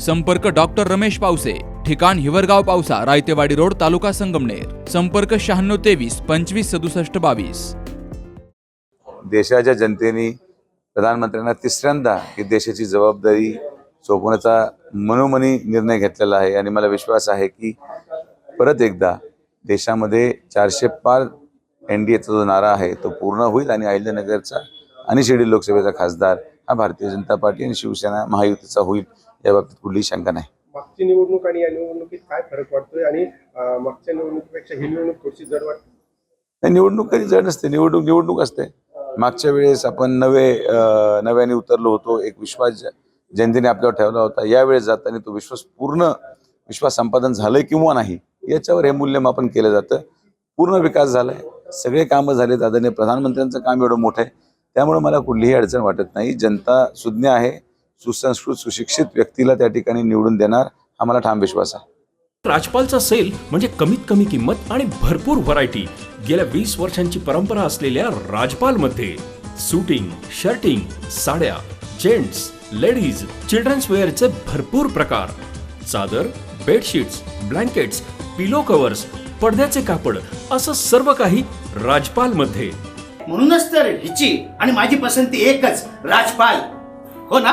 संपर्क डॉक्टर रमेश पावसे ठिकाण हिवरगाव पावसा रायतेवाडी रोड तालुका संगमनेर. संपर्क शहाण्णव तेवीस पंचवीस सदुसष्ट बावीस. देशाच्या जनतेने प्रधानमंत्र्यांना तिसऱ्यांदा ही देशाची जबाबदारी सोपवण्याचा मनोमनी निर्णय घेतलेला आहे. आणि मला विश्वास आहे की परत एकदा देशामध्ये चारशे पार एन डी एचा जो नारा आहे तो पूर्ण होईल. आणि अहिल्यानगरचा आणि शिर्डी लोकसभेचा खासदार हा भारतीय जनता पार्टी आणि शिवसेना महायुतीचा होईल. या बाबतीत कुठलीही शंका नाही. मागची निवडणूक आणि या निवडणुकीत काय फरक वाटतोय आणि मागच्या निवडणुकीपेक्षा ही निवडणूक थोडीशी जड वाटते? नाही, निवडणूक कधी जड नसते. निवडणूक निवडणूक असते. मागच्या वेळेस आपण नवे नव्याने उतरलो होतो. एक विश्वास जनतेने आपल्यावर ठेवला होता. यावेळेस जाताना तो विश्वास पूर्ण विश्वास संपादन झालंय किंवा नाही याच्यावर हे मूल्यमापन केलं जातं. पूर्ण विकास झालाय. सगळे कामं झालेत. आदरणीय प्रधानमंत्र्यांचं काम एवढं मोठं आहे. त्यामुळे मला कुठलीही अडचण वाटत नाही. जनता सुज्ञ आहे. सुसंस्कृत सुशिक्षित व्यक्तीला त्या ठिकाणी निवडून देणार हा मला ठाम विश्वास आहे. राजपालचा सेल म्हणजे कमीत कमी किंमत आणि भरपूर व्हरायटी. गेल्या वीस वर्षांची परंपरा असलेल्या राजपाल मध्ये सुटिंग शर्टिंग साड्या जेंट्स लेडीज चिल्ड्रन्स वेअरचे भरपूर प्रकार. चादर बेडशीट्स ब्लँकेट्स पिलो कव्हर्स पडद्याचे कापड असं सर्व काही राजपाल मध्ये म्हणूनच तर हिची आणि माझी पसंती एकच राजपाल हो ना?